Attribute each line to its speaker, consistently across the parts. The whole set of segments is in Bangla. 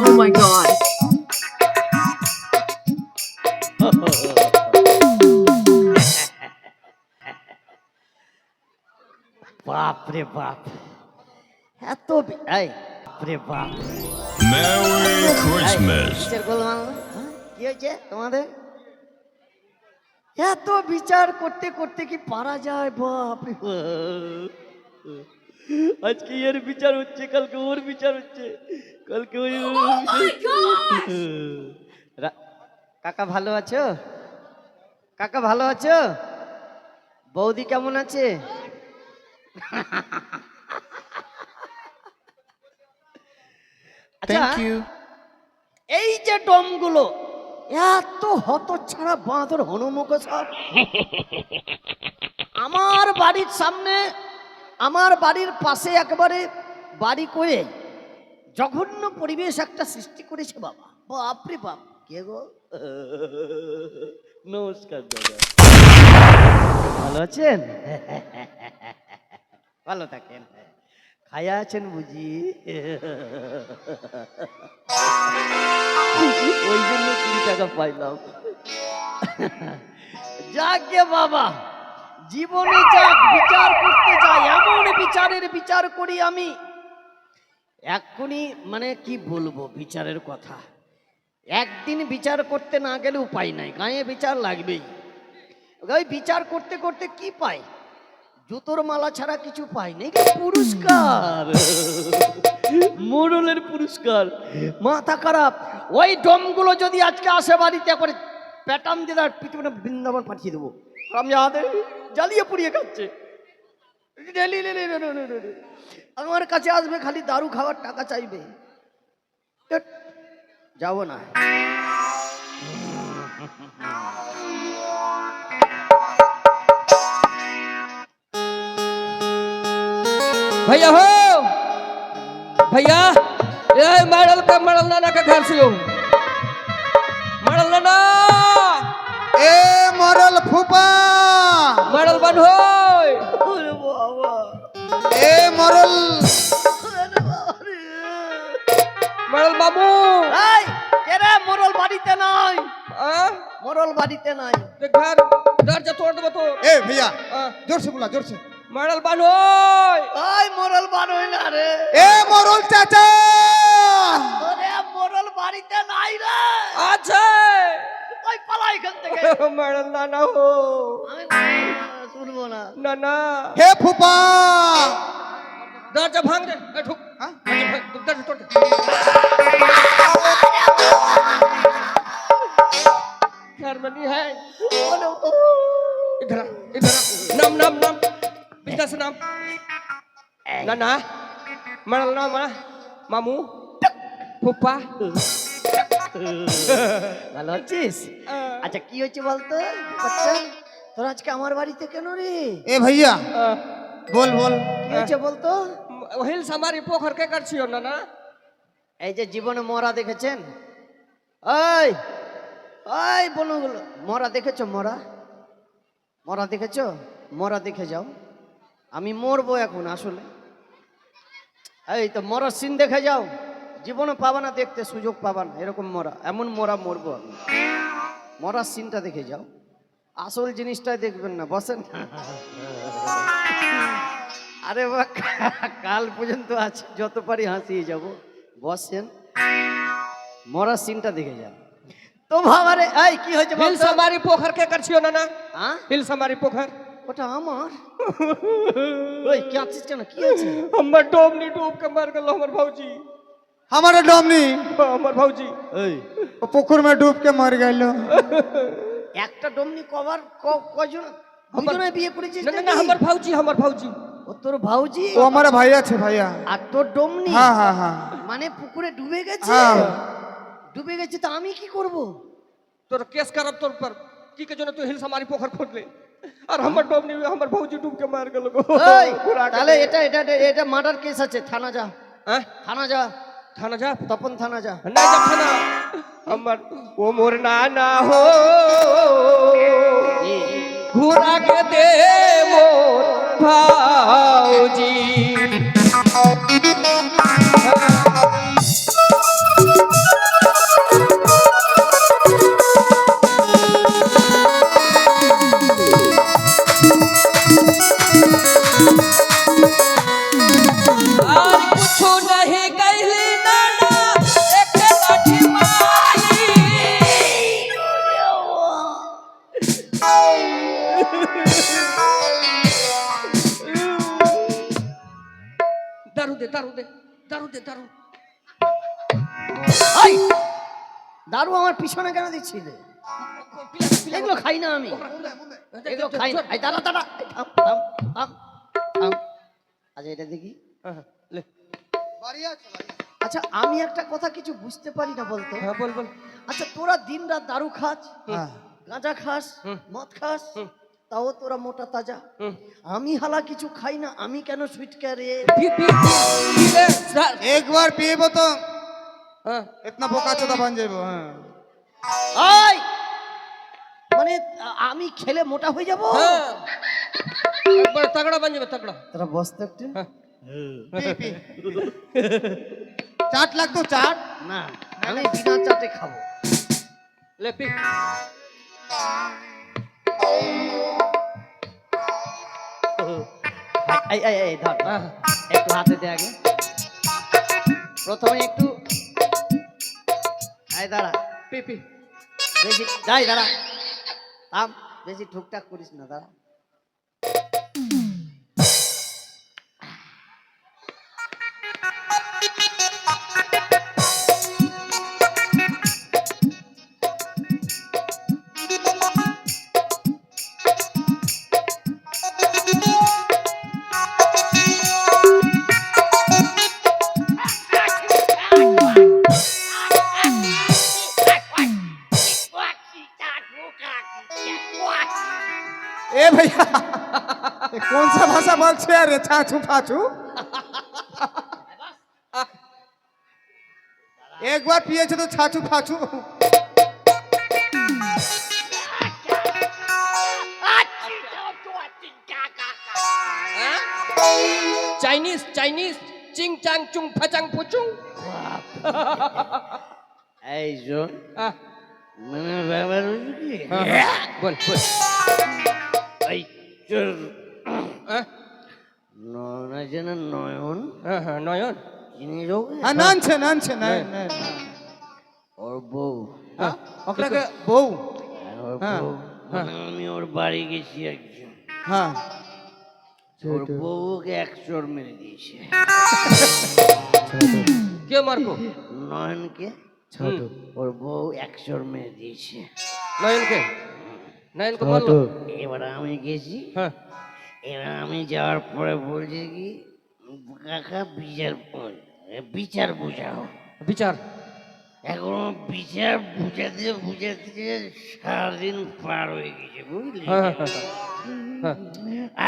Speaker 1: Oh my god.
Speaker 2: বাপ রে বাপ এত এই বাপ রে বাপ
Speaker 3: Merry Christmas.
Speaker 2: কিসের গোলমাল? হ্যাঁ? কি হয়েছে তোমাদের এত বিচার করতে করতে কি পারা যায় বাপ রে বাপ। আজকে এর বিচার হচ্ছে কালকে ওর বিচার হচ্ছে কালকে ওই কাকা ভালো আছো? কাকা ভালো আছো? বৌদি কেমন আছে? আচ্ছা এই যে ডমগুলো এত হত ছাড়া বাঁধর হনুমুখ সব। আমার বাড়ির সামনে আমার বাড়ির পাশে একবারে বাড়ি করে জঘন্য পরিবেশ একটা সৃষ্টি করেছে বাবা। বাপরে বাপ কে গো? নমস্কার দাদা। ভালো আছেন? ভালো থাকেন। খায়া আছেন বুঝি? ওই জন্য কুড়ি টাকা পাইলাম। যাকে বাবা জীবনে যাক, বিচার করতে যাই, এমন বিচারের বিচার করি আমি। এক্ষুনি মানে কি বলব বিচারের কথা? একদিন বিচার করতে না গেলে উপায় নাই, গায়ে বিচার লাগবেই। ওই বিচার করতে করতে কি পাই? জুতোর মালা ছাড়া কিছু পাই নাই পুরস্কার। মোড়লের পুরস্কার। মাথা খারাপ। ওই ডমগুলো যদি আজকে আসে বাড়িতে, একবারে প্যাটাম দিয়ে পৃথিবীটা বৃন্দাবন পাঠিয়ে দেবো। আমি হাতে জ্বালিয়ে পুড়িয়ে খাচ্ছে রে, রে, রে, রে, রে, রে, রে, রে। আমার কাছে আসবে খালি দারু খাওয়ার টাকা চাইবে ধ্যাৎ, যাবো না
Speaker 4: भैया हो भैया ये मॉडल का मॉडल नाना का घर से हो मॉडल नाना
Speaker 5: এ মরল ফুপা।
Speaker 4: মরল
Speaker 2: বান হই।
Speaker 5: এ মরল।
Speaker 2: মরল বাবু। এই কেরে মরল বাড়িতে নাই। মরল বাড়িতে নাই।
Speaker 4: ঘর দরজা তোড় দেবো তো।
Speaker 5: এ ভাইয়া জোরসে বলা জোরসে।
Speaker 4: মরল বান হই।
Speaker 2: এই মরল বান হই না রে।
Speaker 5: এ মরল চাচা।
Speaker 2: ওরে মরল বাড়িতে নাই রে।
Speaker 4: আছে।
Speaker 2: ওই পালা এখান থেকে
Speaker 4: मॉडल नाना हो
Speaker 2: আমি শুনবো না
Speaker 4: नाना
Speaker 5: হে ফুপা
Speaker 4: दर्जा भांग दे ए, ठुक
Speaker 5: हाँ?
Speaker 4: दर्जा भांग- दर्जा तोड़ दे घर में नहीं है
Speaker 2: ওরে ও।
Speaker 4: इधर आ, इधर आ। नाम नाम नाम बिजनेस नाम ना ना मरल नाम आ, मामू फुप्पा
Speaker 2: ভালো আছিস? আচ্ছা কি হয়েছে বলতো? তোর আজকে আমার বাড়িতে কেন রে?
Speaker 5: এ
Speaker 4: ভাইয়া
Speaker 5: বল বল।
Speaker 2: কি হয়েছে বলতো?
Speaker 4: হিল সামারি পোখর কে কাটছিও না না?
Speaker 2: এই যে জীবনে মরা দেখেছেন? ওই ওই বলো মরা দেখেছ মরা? মরা দেখেছ? মরা দেখে যাও। আমি মরবো এখন আসলে। এই তো মরার সিন দেখে যাও। জীবনে পাবা না দেখতে সুযোগ পাবা না এরকম মরা এমন মরা মরব আমি। মরার সিনটা দেখে যাও। আসল জিনিসটাই দেখবেন না বসেন। আরে বা কাল পর্যন্ত আছে যত পারি হাসিয়ে যাব। বসেন। মরার সিনটা দেখে যাও তো ভাবারে এই কি হয়েছে
Speaker 4: হিলসামারি পোখর কে করছিও না না?
Speaker 2: হ্যাঁ
Speaker 4: হিলসামারি পোখর।
Speaker 2: ওটা আমার? ওই কি আছিস কেন? কি আছে?
Speaker 4: আমার ডোবনি ডুব কে মার গেল আমার ভাউজি।
Speaker 5: हमारा डोमनी
Speaker 4: हमर भौजी
Speaker 2: এই
Speaker 5: वो पुकुर में डूब के मर गए
Speaker 2: একটা ডমনি কভার ক- কজন দুজনে বিয়ে করেছিস
Speaker 4: ना ना ना
Speaker 2: নাকি?
Speaker 4: हमर भौजी हमर भौजी
Speaker 2: ও তোর ভাউজি
Speaker 5: वो हमारा भैया थे भैया
Speaker 2: আর তোর ডমনি
Speaker 5: हाँ हाँ हाँ
Speaker 2: মানে পুকুরে ডুবে গেছে
Speaker 5: হ্যাঁ।
Speaker 2: ডুবে গেছে তো আমি কি করব
Speaker 4: तोर केस करब तोर पर की के जने तू हिल्स हमारी पोखर खोद ले और हमर डूब नहीं हमर भौजी डूब के मार गलो गो
Speaker 2: এই
Speaker 4: बुरा के
Speaker 2: তাহলে
Speaker 4: ले।
Speaker 2: এটা এটা এটা- এটা মার্ডার কেস আছে থানা যা
Speaker 4: हैं?
Speaker 2: থানা যা
Speaker 4: থানা যা।
Speaker 2: তপন থানা যা।
Speaker 4: না যাব না আমার ও মোর নানা হো। ঘুরাকে দে
Speaker 2: মোর ভাউজি। ছিলে এগুলো খাই না আমি এগুলো খাই না দাঁড়া দাঁড়া আচ্ছা এটা দেখি আচ্ছা আমি একটা কথা কিছু বুঝতে পারি না বলতো
Speaker 4: হ্যাঁ বল বল
Speaker 2: আচ্ছা তোরা দিন রাত দারু খাস গাঁজা খাস মদ খাস তাও তোরা মোটা তাজা আমি হালা কিছু খাই না আমি কেন সুইট ক্যারে
Speaker 5: একবার পিয়ে
Speaker 4: তো
Speaker 5: হ্যাঁ এতনা বোকা চোদা বান যাইব
Speaker 2: হ্যাঁ মানে আমি খেলে মোটা হয়ে যাব?
Speaker 4: হ্যাঁ। একবার তাগড়া বান
Speaker 2: তোরা বসতে একটু।
Speaker 5: হ্যাঁ। চাট লাগতো চাট?
Speaker 2: না আমি বিনা চাটে খাব।
Speaker 4: লেপি
Speaker 2: এই এই এই ধর।
Speaker 4: হ্যাঁ।
Speaker 2: একটু হাতে দে আগে। প্রথমে একটু আয় দাঁড়া।
Speaker 4: पी
Speaker 2: বেশি যাই দাঁড়া। থাম বেশি ঠুকঠাক করিস না দাঁড়া।
Speaker 5: আছে রে ছাছু ফাছু। একবার পিয়েছে তো ছাছু ফাছু।
Speaker 4: চাইনিজ চাইনিজ চিং চাং চুং ফাচাং পুচুং
Speaker 2: এই
Speaker 4: জন
Speaker 2: মানে বাবার
Speaker 4: হ্যাঁ, হ্যাঁ, বল বল।
Speaker 2: এই
Speaker 4: চল
Speaker 2: নয়ন আছে নয়ন?
Speaker 4: হ্যাঁ হ্যাঁ নয়ন।
Speaker 2: চিনিস ওকে
Speaker 5: হ্যাঁ নানছে নানছে নয়ন।
Speaker 2: ওর বউ।
Speaker 5: ওকে বউ। হ্যাঁ, ওর
Speaker 2: বউ। মানে আমি ওর বাড়ি গেছি একজন।
Speaker 5: হ্যাঁ।
Speaker 2: ওর বউকে একশোর মেরে দিয়েছে।
Speaker 4: কে মারবো
Speaker 2: নয়নকে? ওর বউ একশোর মেরে দিয়েছে।
Speaker 4: নয়নকে? নয়নকে
Speaker 2: এবার আমি গেছি।
Speaker 4: হ্যাঁ।
Speaker 2: এবার আমি যাওয়ার পরে বলছি কি কাকা বিচার বিচার বুঝাও।
Speaker 4: বিচার?
Speaker 2: এখন বিচার বুঝাতে বুঝাতে সারাদিন পার হয়ে গেছে বুঝলি?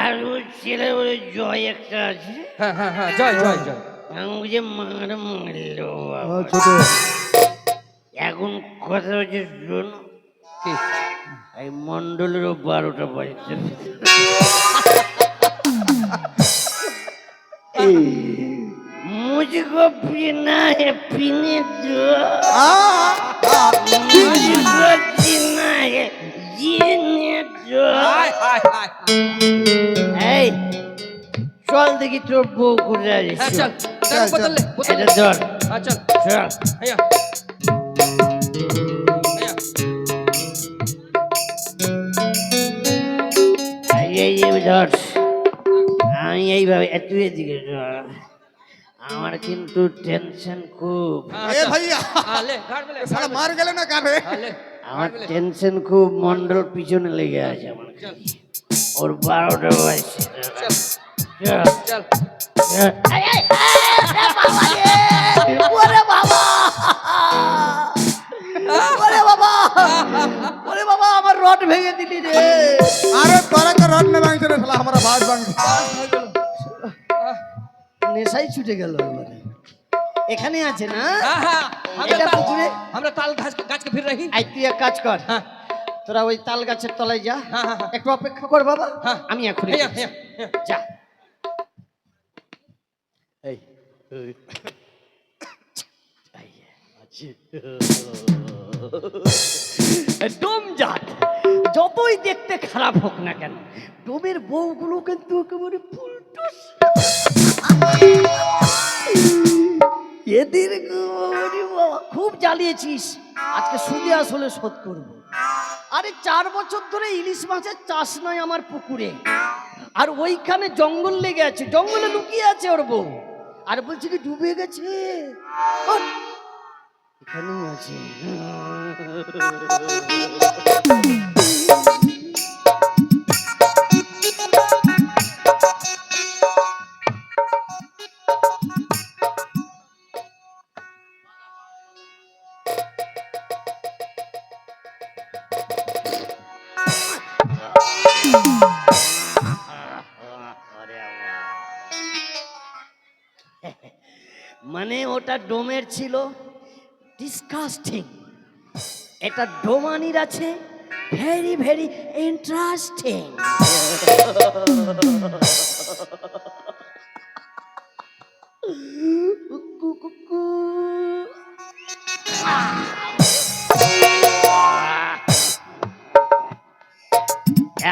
Speaker 2: আর ওই ছেলে বলে জয় একটা আছে। আমি যে মার মারলো এখন কথা হচ্ছে শোন। এই মন্ডলেরও বারোটা বাজছে। मुझको पीना है पीने दो मुझको जीना है जीने दो
Speaker 4: हाय हाय हाय
Speaker 2: এই চল দেখি তোর বউ কোথায়
Speaker 4: हाँ
Speaker 2: আছে
Speaker 4: चल चल
Speaker 5: चल,
Speaker 4: बदल ले बदल
Speaker 2: এটা
Speaker 4: ले
Speaker 2: ধর
Speaker 4: हाँ चल
Speaker 2: চল
Speaker 4: भैया भैया
Speaker 2: এই এই এই ধর আমি এইভাবে একটু এদিকে আমার কিন্তু টেনশন খুব।
Speaker 5: মার গেল
Speaker 4: না কানে
Speaker 2: আমার টেনশন খুব মন্ডল পিছনে লেগে আছে আমার ওর বারোটা বয়সে বাবা আমার রড ভেঙে দিলি রে। নেশাই ছুটে গেল এখানে আছে না? এক কাজ কর। তোরা ওই তাল গাছের তলায় যা। একটু অপেক্ষা কর বাবা। আমি এখন যা। ডোম জাত, যতই দেখতে খারাপ হোক না কেন, ডোমের বউগুলো কিন্তু একেবারে ফুলটুস। এদের খুব জ্বালিয়েছিস। আজকে সুদে আসলে শোধ করব। আরে চার বছর ধরে ইলিশ মাছের চাষ নয় আমার পুকুরে। আর ওইখানে জঙ্গল লেগে আছে, জঙ্গলে লুকিয়ে আছে ওর বউ। আর বলছি কি, ডুবে গেছে? এখানেই আছে। মানে ওটা ডোমের ছিল ডিসকাস্টিং এটা ডোমানির আছে ভেরি ভেরি ইন্টারেস্টিং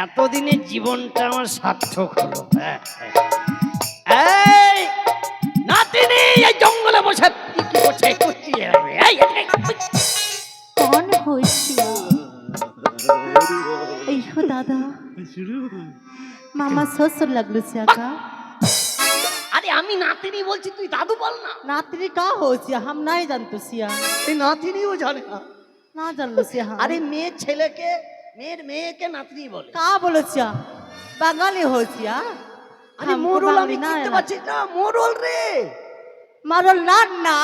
Speaker 2: এতদিনের জীবনটা আমার সার্থক হলো হ্যাঁ, হ্যাঁ। এই নাতিনি এই জঙ্গলে বসে কি করছে এই,
Speaker 1: হয়েছিল। এইহো দাদা মামা শ্বশুর লাগল চাকা
Speaker 2: আরে আমি নাতিনি বলছি তুই দাদু বল না।
Speaker 1: নাতিনি কা হয়েছি? হাম নাই জানতো সিয়া।
Speaker 2: এই নাতিনিও জানে না।
Speaker 1: না জানলো সিয়া
Speaker 2: আরে মেয়ে ছেলেকে মেয়ের মেয়েকে নাতনি বলে।
Speaker 1: কা বলেছিয়া বাঙালি হয়েছিয়া
Speaker 2: আরে মোরল আমি চিনতে পারছি না মোরল রে।
Speaker 1: মারল না না।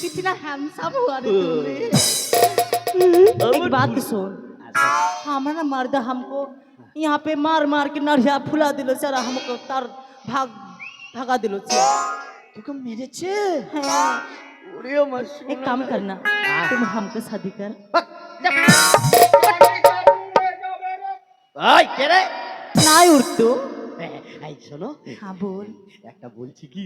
Speaker 1: कितना हैंडसम हुआ रे तू रे एक बात सुन हमारा मर्द हमको यहाँ पे मार मार के नरिया फुला दिलो सारा हमको तार भाग भगा दिलो से
Speaker 2: তোকে মেরেছে
Speaker 1: हाँ,
Speaker 2: ওরে আমার
Speaker 1: एक काम करना तुम हमको शादी कर
Speaker 2: এই কে খাই শোনো।
Speaker 1: হ্যাঁ বল।
Speaker 2: একটা বলছি কি?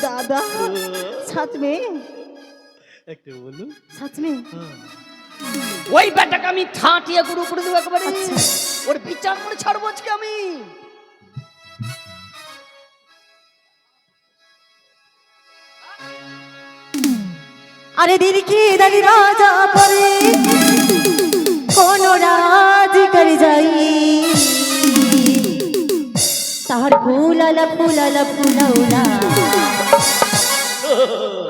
Speaker 1: দাদা সাথ মে
Speaker 2: একটা বলো।
Speaker 1: সাথ মে হ্যাঁ।
Speaker 2: ওই ব্যাটাকে আমি থাটিয়া গুরু করে দেবো একবারে।
Speaker 1: আচ্ছা।
Speaker 2: ওর বিচার করে ছাড়বো আজকে আমি।
Speaker 1: আরে দিনকি দানি রাজা পরে। কোন রাজ করে যাই। তাহার ফুলালা ফুলালা ফুলাউলা।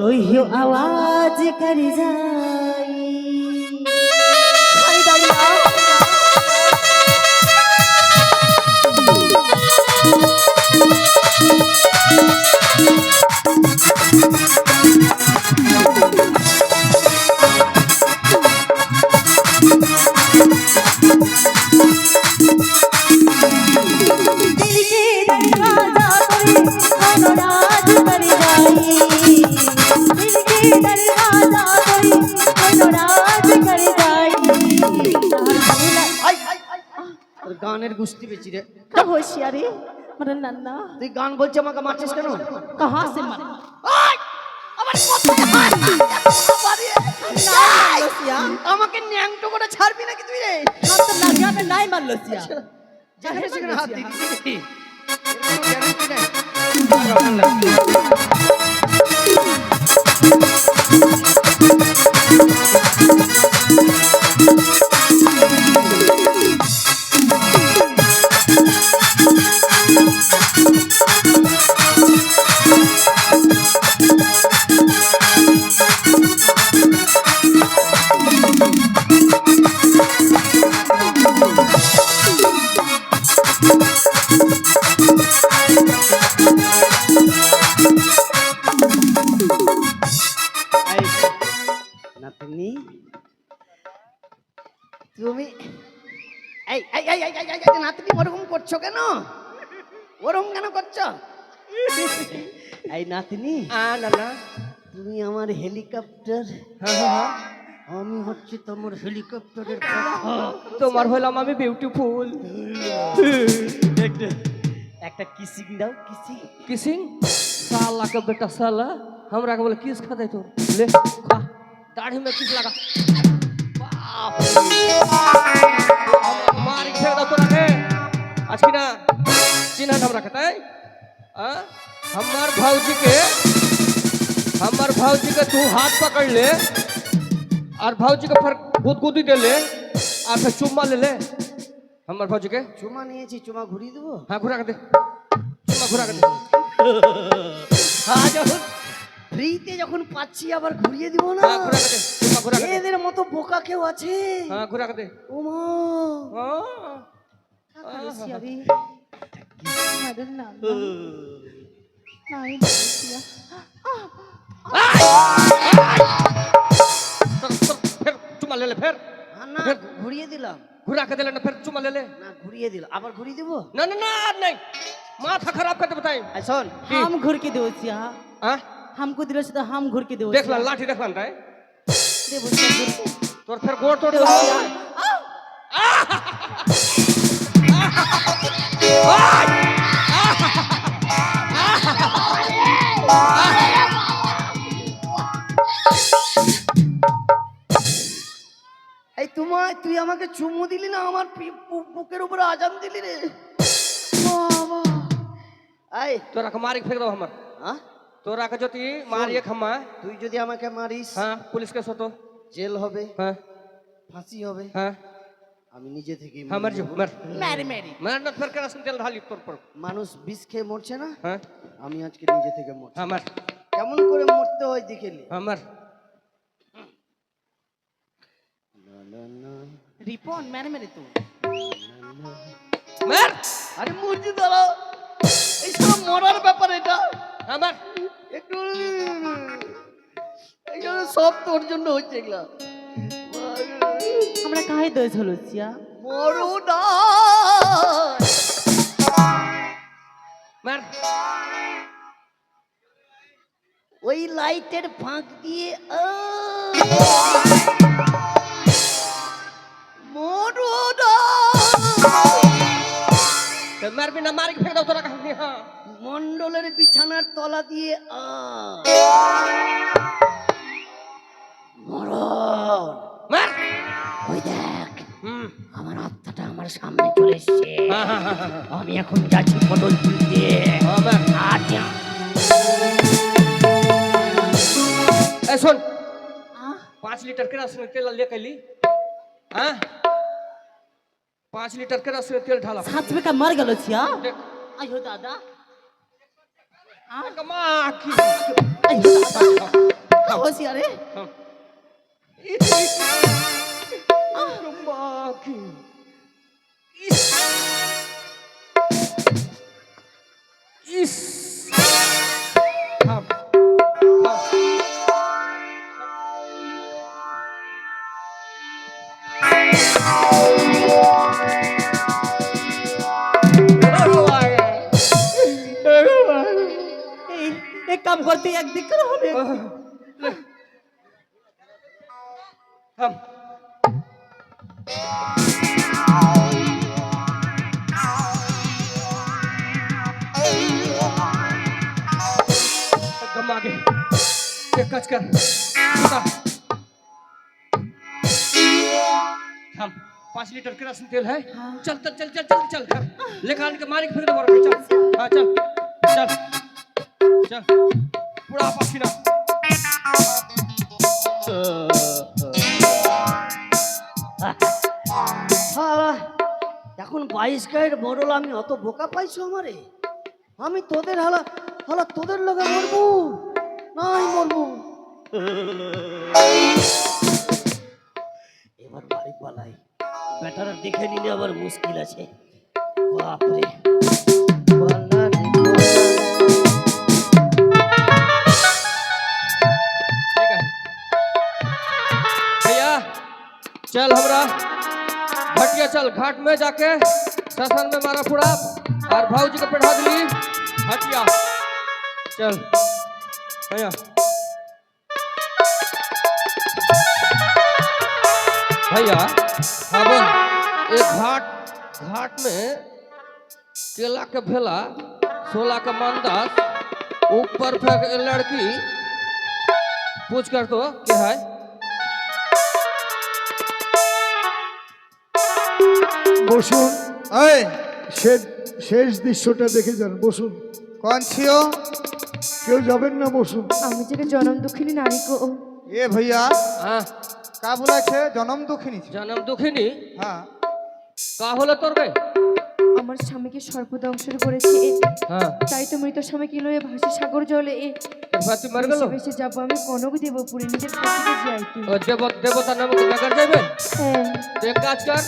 Speaker 1: কইও আওয়াজ করে যাই। আরে দাঁড়িয়ে
Speaker 2: রে
Speaker 1: কা হোশিয়ারি মরে নান্না।
Speaker 2: তুই গান বলছে আমাকে মারছিস কেন?
Speaker 1: কাহা সে
Speaker 2: মার। আমার আমাকে ন্যাংটো করে ছাড়বি নাকি তুই রে?
Speaker 1: হাত না যাবে নাই মারলো সিয়া।
Speaker 2: যেখানে সেখানে হাত দিবি। নাতনি ওরকম করছো কেন ওরকম কেন করছো এই নাতনি
Speaker 4: আ না না
Speaker 2: তুমি আমার হেলিকপ্টার
Speaker 4: হ্যাঁ হ্যাঁ হ্যাঁ
Speaker 2: আমি হচ্ছে তোমার হেলিকপ্টারের কথা
Speaker 4: তোমার হলাম আমি বিউটিফুল
Speaker 2: একটা একটা কিসিং দাও কিসিং
Speaker 4: किसिंग साला का बेटा साला हमरा के बोले किस खा दे तो ले खा दाढ़ी में किस लगा बाप रे। मार के फेंक दो तोरा के आज की ना चिन्ह हमरा के तय आ हमार भौजी के हमार भौजी के तू हाथ पकड़ ले और भौजी के फिर गुदगुदी दे ले और फिर चुम्मा ले ले हमार भौजी के
Speaker 2: চুমা নিয়েছি চুমা ঘুরিয়ে দেবো
Speaker 4: हाँ घुरा के दे चुम्मा घुरा के दे
Speaker 2: হ্যাঁ যখন ফ্রিতে যখন পাচ্ছি আবার ঘুরিয়ে দিব না
Speaker 4: हाँ घुरा के दे चुम्मा घुरा के दे
Speaker 2: এদের মতো বোকা কেউ আছে
Speaker 4: हाँ घुरा के दे
Speaker 2: ওমা
Speaker 4: கடைசியாவே நடுநாள் நான் கடைசியா চুমা লেলে
Speaker 2: ফের না ঘুরিয়ে দিলাম।
Speaker 4: ঘুরা কে দিলেন ফের চুমা লেলে
Speaker 2: না ঘুরিয়ে দিল আবার ঘুরিয়ে দিব?
Speaker 4: না না না আর নাই। মাথা খারাপ করতে
Speaker 2: বতাই শোন
Speaker 1: হাম
Speaker 4: ঘুরকে দেওছি হ্যাঁ হামকো দিল সেটা
Speaker 1: হাম ঘুরকে দেওছি দেখলা
Speaker 4: লাঠি দেখলাম তাই। তোর
Speaker 1: ফের
Speaker 4: গোড়
Speaker 1: তোর
Speaker 2: এই তোমায় তুই আমাকে চুমু দিলি না? আমার বুকের উপরে আজান দিলি রে।
Speaker 4: এই তোরা মারি ফেক দাও আমার।
Speaker 2: হ্যাঁ
Speaker 4: তোরা যদি মারিয়ে খামা
Speaker 2: তুই যদি আমাকে মারিস
Speaker 4: হ্যাঁ পুলিশকে সতো
Speaker 2: জেল হবে
Speaker 4: হ্যাঁ।
Speaker 2: ফাঁসি হবে।
Speaker 4: হ্যাঁ।
Speaker 2: আমি নিজে থেকে মানুষ বিষ খেয়ে মরছে না?
Speaker 4: হ্যাঁ।
Speaker 2: আমি আজকে নিজে থেকে
Speaker 4: আমার
Speaker 2: কেমন করে মরতে হয় দেখে
Speaker 1: আমার
Speaker 4: রিপন
Speaker 2: আরে দাঁড়াও এই সব মরার ব্যাপার এটা।
Speaker 4: আমার
Speaker 2: একটু সব তোর জন্য হচ্ছে এগুলা।
Speaker 1: हमरा काहे दोष होलो सिया
Speaker 2: মরো না
Speaker 4: मर
Speaker 2: ওই লাইটের ফাঁক দিয়ে আ, মরো না
Speaker 4: तो मर भी न मारी के फेंक दो तोरा के हाँ
Speaker 2: মন্ডলের বিছানার তলা দিয়ে আ। মরণ
Speaker 4: মার।
Speaker 2: ওই দেখ আমার আত্মাটা আমার সামনে চলে এসছে। আমি এখন যাচ্ছি পটল তুলতে আচ্ছা।
Speaker 4: শোন। পাঁচ
Speaker 1: লিটার
Speaker 4: কেরাস তেল লেখাইলি হ্যাঁ পাঁচ লিটার কেরাস তেল ঢালা সাত টাকা মার গেল
Speaker 1: ছিয়া আইও দাদা। মা কি আইও
Speaker 4: দাদা।
Speaker 1: ও সিয়া রে
Speaker 4: कमा हम पाँच लीटर केरोसिन तेल है चल चल चल चल चल चल चल लेकर आने के मारे के फिर दे बोरा पे, चल हाँ चल चल चल पूरा पसीना
Speaker 2: শালা, এখন বাইশ গায়ের মরল আমি অত বোকা পাইছো আমারে আমি তোদের হালা হালা তোদের লগে মরবো নাই মরবো এবার বাড়ি পালাই বেটারা দেখে নিলে আবার মুশকিল আছে বাপরে পালা রে পালা।
Speaker 4: ठीक है भैया चल हमरा घटिया चल घाट में जाके ससन में मारा पूरा और भाऊजी को बैठा दिली हटिया चल भैया भैया हाँ बोल एक घाट घाट में केला के भेला सोला के मानदास ऊपर फेंक लड़की पूछ कर तो क्या है
Speaker 6: বসুন এই শেষ শেষ দৃশ্যটা দেখে যান বসুন
Speaker 5: कौन छियो
Speaker 6: কেউ যাবেন না বসুন
Speaker 7: আমি যেটা জনম দুঃখিনী নারী গো
Speaker 5: ए भैया
Speaker 4: हाँ
Speaker 5: কা বলেছে জনম দুঃখিনী
Speaker 4: জনম দুঃখিনী?
Speaker 5: হ্যাঁ।
Speaker 4: কা হলো তোর গে
Speaker 7: আমার স্বামীকে সর্বদংশন করেছে
Speaker 4: হ্যাঁ।
Speaker 7: তাই তো মৃত স্বামীকে লয়ে ভাসে সাগর জলে বেশি যাব আমি কনক দেবপুরে নিজের
Speaker 4: দেবতা নামক নাগার যাইবে?
Speaker 7: হ্যাঁ।
Speaker 4: এক কাজ কর।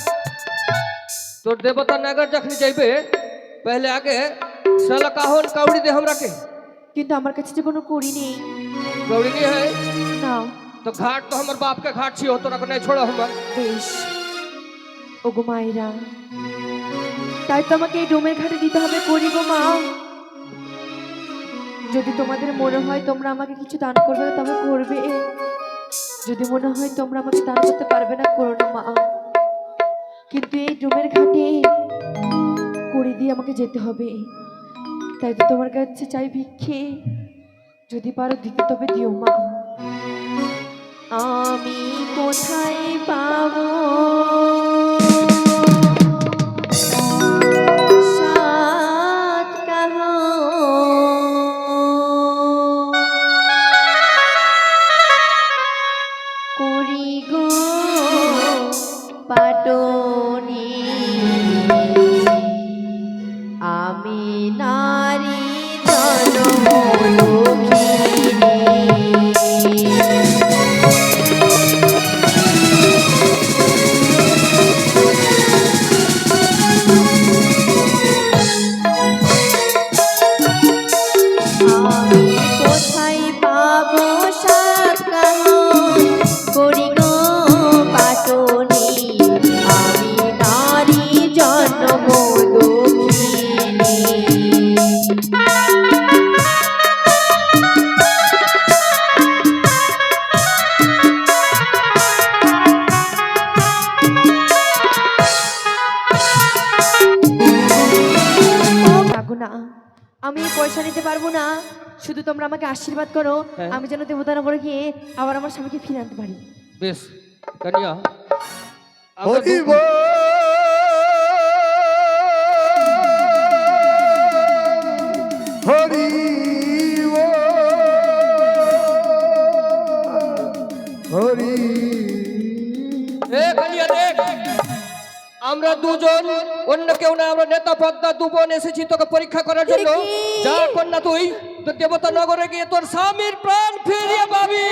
Speaker 4: তোর দেবতা নাগার যখন যাইবে পহলে আগে সালা কাহন কাউড়ি দেহম রাখে।
Speaker 7: কিন্তু আমার কাছে যে কোনো কড়ি নেই।
Speaker 4: কৌড়ি নেই হয়?
Speaker 7: না।
Speaker 4: तो घाट तो हमर बाप के घाट छियो तोरा को नहीं छोड़ो हमर
Speaker 7: বেশ ওগো মায়েরা তাই তো আমাকে এই ডোমের ঘাটে দিতে হবে করি গো মা যদি তোমাদের মনে হয় তোমরা আমাকে কিছু দান করবে তবে করবে যদি মনে হয় তোমরা আমাকে দান করতে পারবে না করো না মা কিন্তু এই ডোমের ঘাটে করি দিয়ে আমাকে যেতে হবে তাই তো তোমার কাছে চাই ভিক্ষে যদি পারো দিতে তবে দিও মা আমি কোথায় পাবো? আমাকে আশীর্বাদ করো
Speaker 4: হ্যাঁ।
Speaker 7: আমি যেন দেবতার করে গিয়ে আবার আমার স্বামীকে ফিরে আনতে পারি।
Speaker 4: বেশ কানিয়া আমরা দুজন অন্য কেউ না আমরা নেতা পদ্মা দুবন এসেছি তোকে পরীক্ষা করার জন্য। যা কন্যা তুই দেবতা নগরে গিয়ে তোর স্বামীর প্রাণ ফিরিয়ে পাবি।